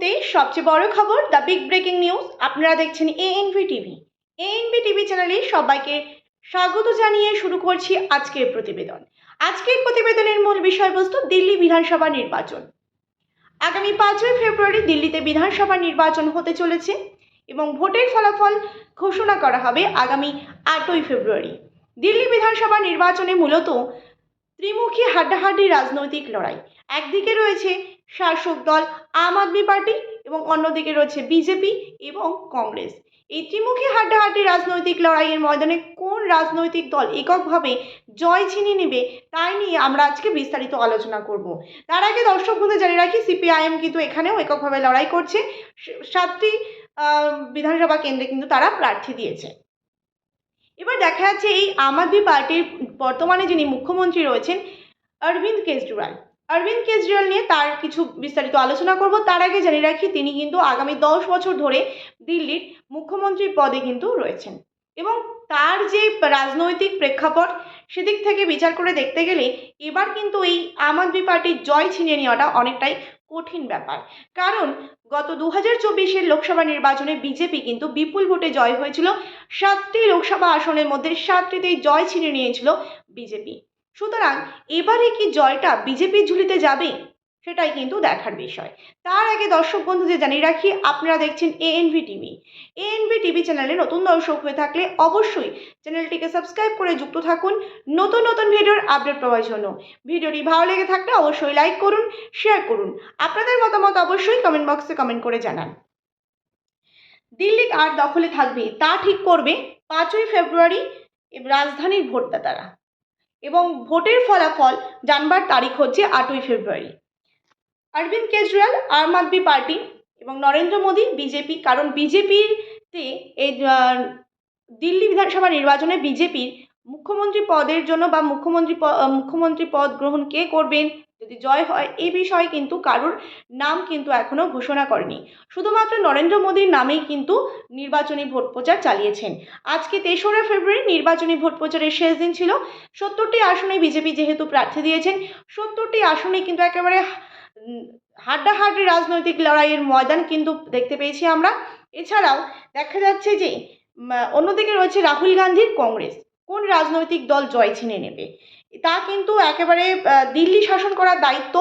মুহূর্তে সবচেয়ে বড় খবর দ্য বিগ ব্রেকিং নিউজ আপনারা দেখছেন এএনভি টিভি এএনভি টিভি চ্যানেলে সবাইকে স্বাগত জানিয়ে শুরু করছি আজকের প্রতিবেদন। আজকের প্রতিবেদনের মূল বিষয়বস্তু দিল্লি বিধানসভা নির্বাচন। আগামী পাঁচই ফেব্রুয়ারি দিল্লিতে বিধানসভা নির্বাচন হতে চলেছে এবং ভোটের ফলাফল ঘোষণা করা হবে আগামী আটই ফেব্রুয়ারি। দিল্লি বিধানসভা নির্বাচনে মূলত ত্রিমুখী হাড্ডাহাড্ডি রাজনৈতিক লড়াই। একদিকে রয়েছে শাসক দল আম আদমি পার্টি এবং অন্যদিকে রয়েছে বিজেপি এবং কংগ্রেস। এই ত্রিমুখী হাড্ডাহাড্ডি রাজনৈতিক লড়াইয়ের ময়দানে কোন রাজনৈতিক দল এককভাবে জয় ছিনিয়ে নেবে, তাই নিয়ে আমরা আজকে বিস্তারিত আলোচনা করব। তার আগে দর্শক বন্ধু, জানিয়ে রাখি সিপিআইএম কিন্তু এখানেও এককভাবে লড়াই করছে। সাতটি বিধানসভা কেন্দ্রে কিন্তু তারা প্রার্থী দিয়েছে। এবার দেখা যাচ্ছে এই আম আদমি পার্টির বর্তমানে যিনি মুখ্যমন্ত্রী রয়েছেন, অরবিন্দ কেজরিওয়াল। অরবিন্দ কেজরিওয়াল নিয়ে তার কিছু বিস্তারিত আলোচনা করব। তার আগে জানিয়ে রাখি, তিনি কিন্তু আগামী দশ বছর ধরে দিল্লির মুখ্যমন্ত্রী পদে কিন্তু রয়েছেন। এবং তার যে রাজনৈতিক প্রেক্ষাপট, সেদিক থেকে বিচার করে দেখতে গেলে এবার কিন্তু এই আম আদমি পার্টির জয় ছিনিয়ে নেওয়াটা অনেকটাই কঠিন ব্যাপার। কারণ গত দু হাজার চব্বিশের লোকসভা নির্বাচনে বিজেপি কিন্তু বিপুল ভোটে জয় হয়েছিল। সাতটি লোকসভা আসনের মধ্যে সাতটিতেই জয় ছিনিয়ে নিয়েছিল বিজেপি। সুতরাং এবারে কি জয়টা বিজেপির ঝুলিতে যাবে? সেটাই কিন্তু দেখার বিষয়। তার আগে দর্শক বন্ধুদের জানিয়ে রাখি, আপনারা দেখছেন এএনভি টিভি এএনভি টিভি চ্যানেলে নতুন দর্শক হয়ে থাকলে অবশ্যই চ্যানেলটিকে সাবস্ক্রাইব করে যুক্ত থাকুন নতুন নতুন ভিডিওর আপডেট পাওয়ার জন্য। ভিডিওটি ভালো লেগে থাকলে অবশ্যই লাইক করুন, শেয়ার করুন। আপনাদের মতামত অবশ্যই কমেন্ট বক্সে কমেন্ট করে জানান। দিল্লি আর দখলে থাকবে, তা ঠিক করবে পাঁচই ফেব্রুয়ারি রাজধানীর ভোটদাতারা। এবং ভোটের ফলাফল জানবার তারিখ হচ্ছে আটই ফেব্রুয়ারি। অরবিন্দ কেজরিওয়াল, আম আদমি পার্টি এবং নরেন্দ্র মোদী, বিজেপি, কারণ বিজেপিতে এই দিল্লি বিধানসভা নির্বাচনে বিজেপির মুখ্যমন্ত্রী পদের জন্য বা মুখ্যমন্ত্রী মুখ্যমন্ত্রী পদ গ্রহণ কে করবেন? যদি জয় হয় এই বিষয়ে কিন্তু কারুর নাম কিন্তু এখনও ঘোষণা করেনি। শুধুমাত্র নরেন্দ্র মোদীর নামেই কিন্তু নির্বাচনী ভোট প্রচার চালিয়েছেন। আজকে তেসরা ফেব্রুয়ারি নির্বাচনী ভোট প্রচারের শেষ দিন ছিল। সত্তরটি আসনে বিজেপি যেহেতু প্রার্থী দিয়েছেন, সত্তরটি আসনে কিন্তু একেবারে হাড্ডাহাড্ডি রাজনৈতিক লড়াইয়ের ময়দান কিন্তু দেখতে পেয়েছি আমরা। এছাড়াও দেখা যাচ্ছে যে অন্যদিকে রয়েছে রাহুল গান্ধীর কংগ্রেস। কোন রাজনৈতিক দল জয় ছিনে নেবে? তা কিন্তু একেবারে দিল্লি শাসন করার দায়িত্ব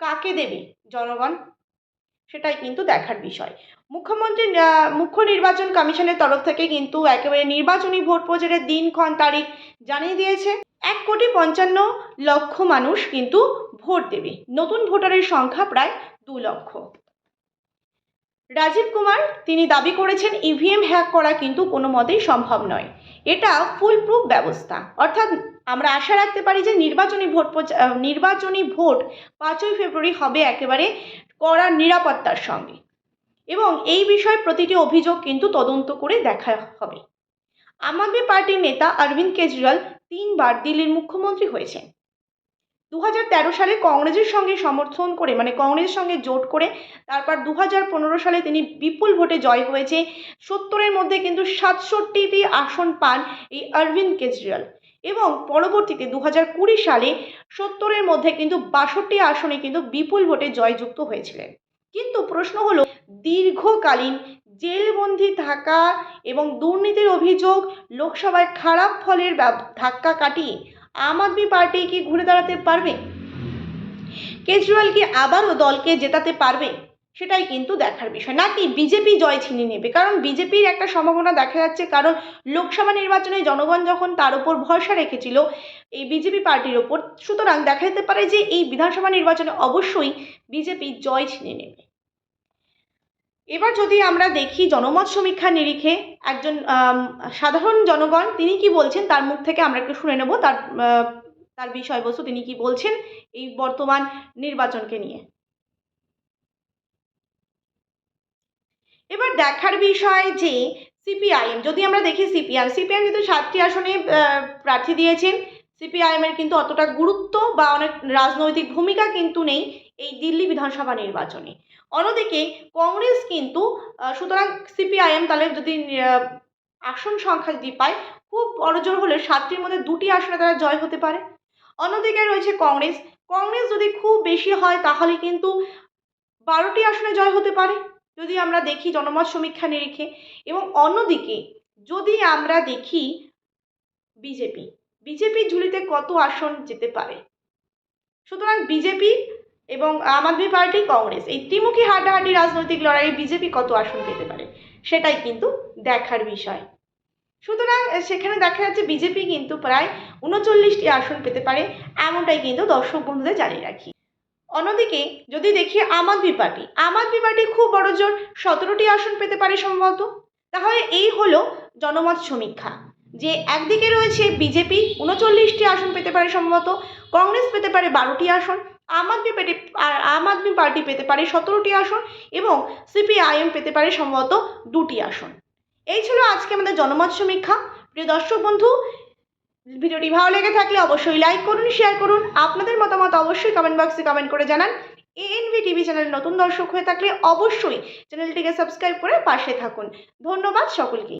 কাকে দেবে জনগণ? সেটাই কিন্তু দেখার বিষয়। মুখ্যমন্ত্রী মুখ্য নির্বাচন কমিশনের তরফ থেকে কিন্তু একেবারে নির্বাচনী ভোট প্রচারের দিনক্ষণ তারিখ জানিয়ে দিয়েছে। এক কোটি পঞ্চান্ন লক্ষ মানুষ কিন্তু ভোট দেবে। নতুন ভোটারের সংখ্যা প্রায় দু লক্ষ। রাজীব কুমার, তিনি দাবি করেছেন ইভিএম হ্যাক করা কিন্তু কোনো মতেই সম্ভব নয়। এটা ফুল প্রুফ ব্যবস্থা। অর্থাৎ আমরা আশা রাখতে পারি যে নির্বাচনী ভোট নির্বাচনী ভোট পাঁচই ফেব্রুয়ারি হবে একেবারে কড়া নিরাপত্তার সঙ্গে। এবং এই বিষয়ে প্রতিটি অভিযোগ কিন্তু তদন্ত করে দেখা হবে। আম আদমি পার্টির নেতা অরবিন্দ কেজরিওয়াল তিনবার দিল্লির মুখ্যমন্ত্রী হয়েছেন। দু সালে কংগ্রেসের সঙ্গে সমর্থন করে মানে কংগ্রেসের সঙ্গে জোট করে, তারপর দু সালে তিনি বিপুল ভোটে জয় হয়েছে। সত্তরের মধ্যে কিন্তু সাতষট্টিটি আসন পান এই অরবিন্দ কেজরিওয়াল। এবং পরবর্তীতে দু কুড়ি সালে সত্তরের মধ্যে কিন্তু বাষট্টি আসনে কিন্তু বিপুল ভোটে জয়যুক্ত হয়েছিলেন। কিন্তু প্রশ্ন হলো, দীর্ঘকালীন জেলবন্দি থাকা এবং দুর্নীতির অভিযোগ লোকসভায় খারাপ ফলের ধাক্কা কাটিয়ে আম আদমি পার্টি কি ঘুরে দাঁড়াতে পারবে? কেজরিওয়াল কি আবারও দলকে জেতাতে পারবে? সেটাই কিন্তু দেখার বিষয়। নাকি বিজেপি জয় ছিনিয়ে নেবে? কারণ বিজেপির একটা সম্ভাবনা দেখা যাচ্ছে, কারণ লোকসভা নির্বাচনে জনগণ যখন তার উপর ভরসা রেখেছিল এই বিজেপি পার্টির ওপর সুতরাং দেখা যেতে পারে যে এই বিধানসভা নির্বাচনে অবশ্যই বিজেপি জয় ছিনিয়ে নেবে। এবার যদি আমরা দেখি জনমত সমীক্ষা নিরিখে একজন সাধারণ জনগণ, তিনি কি বলছেন? তার মুখ থেকে আমরা একটু শুনে নেব। তার তার বিষয়বস্তু তিনি কি বলছেন এই বর্তমান নির্বাচনকে নিয়ে? এবার দেখার বিষয় যে সিপিআইএম, যদি আমরা দেখি সিপিআইএম সিপিআইএম কিন্তু সাতটি আসনে প্রার্থী দিয়েছেন। সিপিআইএমের কিন্তু অতটা গুরুত্ব বা অনেক রাজনৈতিক ভূমিকা কিন্তু নেই। এই দিল্লি বিধানসভা নির্বাচনে। অন্যদিকে কংগ্রেস কিন্তু সুতরাং সিপিআইএম তাহলে যদি আসন সংখ্যা যদি পায়, খুব বড়জোর হলে সাতটির মধ্যে দুটি আসনে তারা জয় হতে পারে। অন্যদিকে রয়েছে কংগ্রেস। কংগ্রেস যদি খুব বেশি হয় তাহলে কিন্তু বারোটি আসনে জয় হতে পারে, যদি আমরা দেখি জনমত সমীক্ষা নিরিখে। এবং অন্যদিকে যদি আমরা দেখি বিজেপি, বিজেপির ঝুলিতে কত আসন যেতে পারে? সুতরাং বিজেপি এবং আম আদমি পার্টি কংগ্রেস। এই ত্রিমুখী হাড্ডাহাড্ডি রাজনৈতিক লড়াইয়ে বিজেপি কত আসন পেতে পারে, সেটাই কিন্তু দেখার বিষয়। সুতরাং সেখানে দেখা যাচ্ছে বিজেপি কিন্তু প্রায় উনচল্লিশটি আসন পেতে পারে, এমনটাই কিন্তু দর্শক বন্ধুদের জানিয়ে রাখি। অন্যদিকে, যদি দেখি আম আদমি পার্টি, আম আদমি পার্টি খুব বড় জোর, সতেরোটি আসন পেতে পারে সম্ভবত। তাহলে এই হলো জনমত সমীক্ষা, যে একদিকে রয়েছে বিজেপি, উনচল্লিশটি আসন পেতে পারে সম্ভবত, কংগ্রেস পেতে পারে বারোটি আসন আম আদমি আর আম আদমি পার্টি পেতে পারে সতেরোটি আসন এবং সিপিআইএম পেতে পারে সম্ভবত দুটি আসন। এই ছিল আজকে আমাদের জনমত সমীক্ষা প্রিয় দর্শক বন্ধু, ভিডিওটি ভালো লেগে থাকলে অবশ্যই লাইক করুন শেয়ার করুন। আপনাদের মতামত অবশ্যই কমেন্ট বক্সে কমেন্ট করে জানান। এএনভি টিভি চ্যানেল নতুন দর্শক হয়ে থাকলে অবশ্যই চ্যানেলটিকে সাবস্ক্রাইব করে পাশে থাকুন। ধন্যবাদ সকলকে।